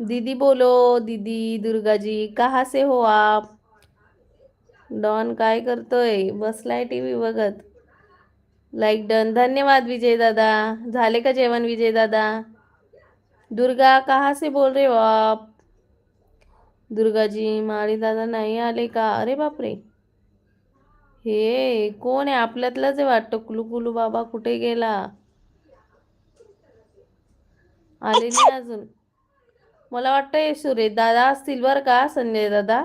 दीदी बोलो दीदी दुर्गाजी कहा कहाँ से हो आप? डॉन काय करतोय? बसलाय टीव्ही बघत. Like done. धन्यवाद विजय दादा. झाले का जेवण विजय दादा? दुर्गा कहाँ से बोल रहे हो आप? दुर्गाजी माळी दादा नाही आले का? अरे बापरे. हे कोण आहे? आपल्यातलंच आहे वाटतं. कुलू कुलू बाबा कुठे गेला? आले नाही अजून. मला वाटतं सुरेश दादा असतील बरं का संजय दादा?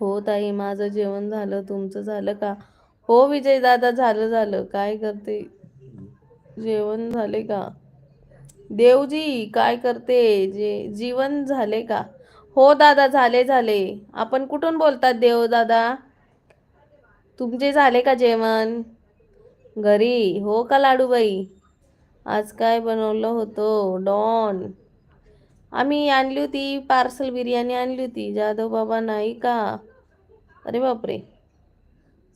हो ताई माझं जेवण झालं तुमचं झालं का? हो विजय दादा झालं झालं. काय करते? जेवण झाले का? देवजी काय करते? जे जीवन झाले का? हो दादा झाले झाले. आपण कुठून बोलतात देव दादा? तुमचे झाले का जेवण? घरी. हो का लाडूबाई? आज काय बनवलं होतं? डॉन. आम्ही आणली होती पार्सल बिर्याणी आणली होती. जाधव बाबा नाही का? अरे बापरे.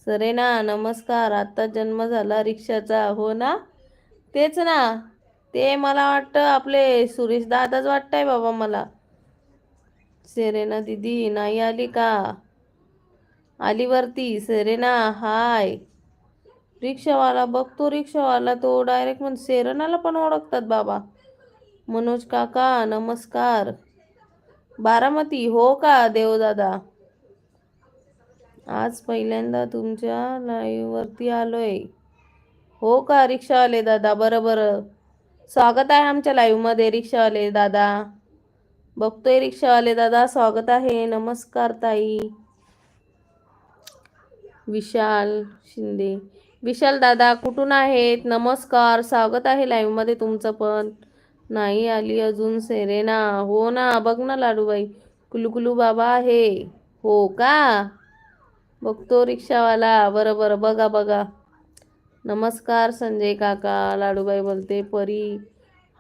सरे ना नमस्कार. आत्ता जन्म झाला रिक्षाचा. हो ना? तेच ना. ते मला वाटतं आपले सुरेश दादाच वाटतंय बाबा मला. सेरेना दीदी नाही आली का? आली वरती. Serena hi. रिक्षावाला बघतो रिक्षावाला तो डायरेक्ट म्हणजे सेरनाला पण ओळखतात बाबा. मनोज काका नमस्कार. बारामती हो का देवदादा? आज पहिल्यांदा तुमच्या लाईव्हवरती आलोय. हो का रिक्षावाले दादा? बरं बरं. स्वागत आहे आमच्या लाईव्हमध्ये रिक्षावाले दादा. बघतोय रिक्षावाले दादा स्वागत आहे. नमस्कार ताई. विशाल शिंदे. विशाल दादा कुठून आहेत? नमस्कार. स्वागत आहे लाईव्हमध्ये तुमचं पण. नाही आली अजून सेरेना. हो ना बघ ना लाडूबाई. कुलुकुलू बाबा आहे. हो का? बघतो रिक्षावाला. बरं बरं. बघा बघा. नमस्कार संजय काका. लाडूबाई बोलते परी.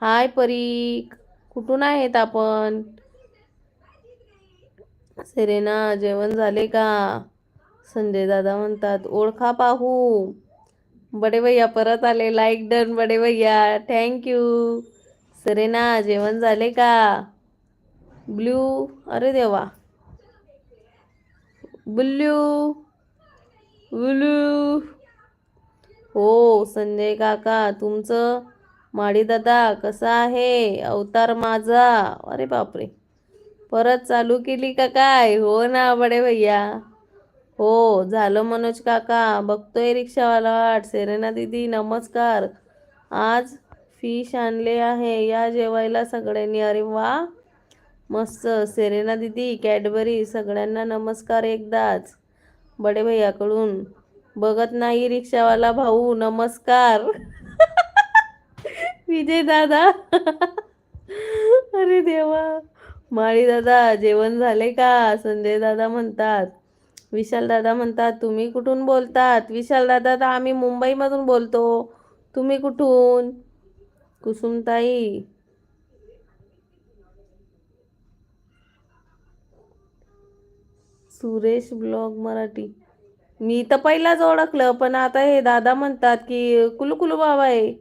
हाय परी. कुठून आहेत आपण? सेरेना जेवण झाले का? संजय दादा म्हणतात ओळखा पाहू. बडे भैया परत आले. लाईक डन बडे भैया थँक्यू सरेना जेवण झाले का? ब्ल्यू अरे देवा. ब्ल्यू ब्ल्यू हो संजय काका तुमचं? माडी दादा कसा आहे? अवतार माझा. अरे बापरे. परत चालू केली का काय? हो ना बडे भैया हो झालं मनोज काका. बघतोय रिक्षावाला वाट. सेरेना दीदी नमस्कार. आज फिश आणले आहे. या जेवायला सगळ्यांनी. अरे वा! मस्त. सेरेना दीदी कॅडबरी सगळ्यांना नमस्कार एकदाच. बडे भैयाकडून. बघत नाही रिक्षावाला भाऊ. नमस्कार. विजय दादा. अरे देवा! माळी दादा जेवण झाले का? संजय दादा म्हणतात. विशाल दादा म्हणतात तुम्ही कुठून बोलतात? विशाल दादा तर आम्ही मुंबईमधून बोलतो. तुम्ही कुठून? कुसुमताई. सुरेश ब्लॉग मराठी. मी तर पहिलाच ओळखलं पण आता हे दादा म्हणतात की कुलू कुलू बाबा आहे.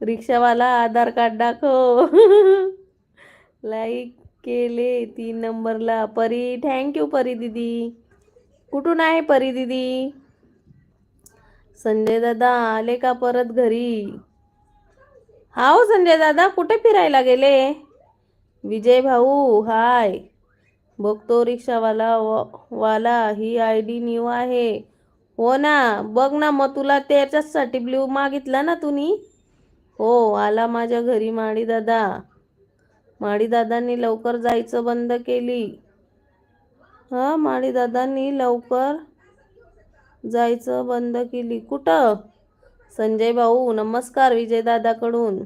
रिक्षावाला आधार कार्ड दाखव. लाईक केले तीन नंबरला. परी थँक्यू परी दिदी. कुठून आहे परी दिदी? संजय दादा आले का परत घरी? हाव हो संजय दादा कुठे फिरायला गेले? विजय भाऊ हाय. बघतो रिक्षावाला व- वाला ही आय डी न्यू आहे. हो ना बघ ना मग तुला त्याच्याचसाठी ब्ल्यू मागितला ना तुम्ही हो आला माझ्या घरी माडी दादा. माळीदादांनी लवकर जायचं बंद केली. हा माळीदादांनी लवकर जायचं बंद केली. कुठं? संजय भाऊ नमस्कार विजयदादाकडून.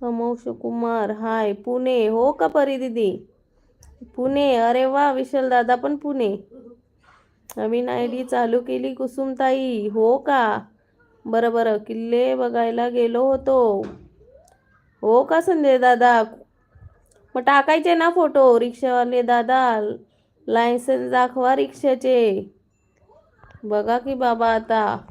समोक्ष कुमार हाय पुणे. हो का परी दिदी? पुणे. अरे वा विशाल दादा पण पुणे. नवीन आय डी चालू केली कुसुमताई. हो का? बरं बरं. किल्ले बघायला गेलो होतो. हो का संजय दादा? मग टाकायचे ना फोटो रिक्षावाले दादा. लायसन्स दाखवा रिक्षाचे. बघा की बाबा आता.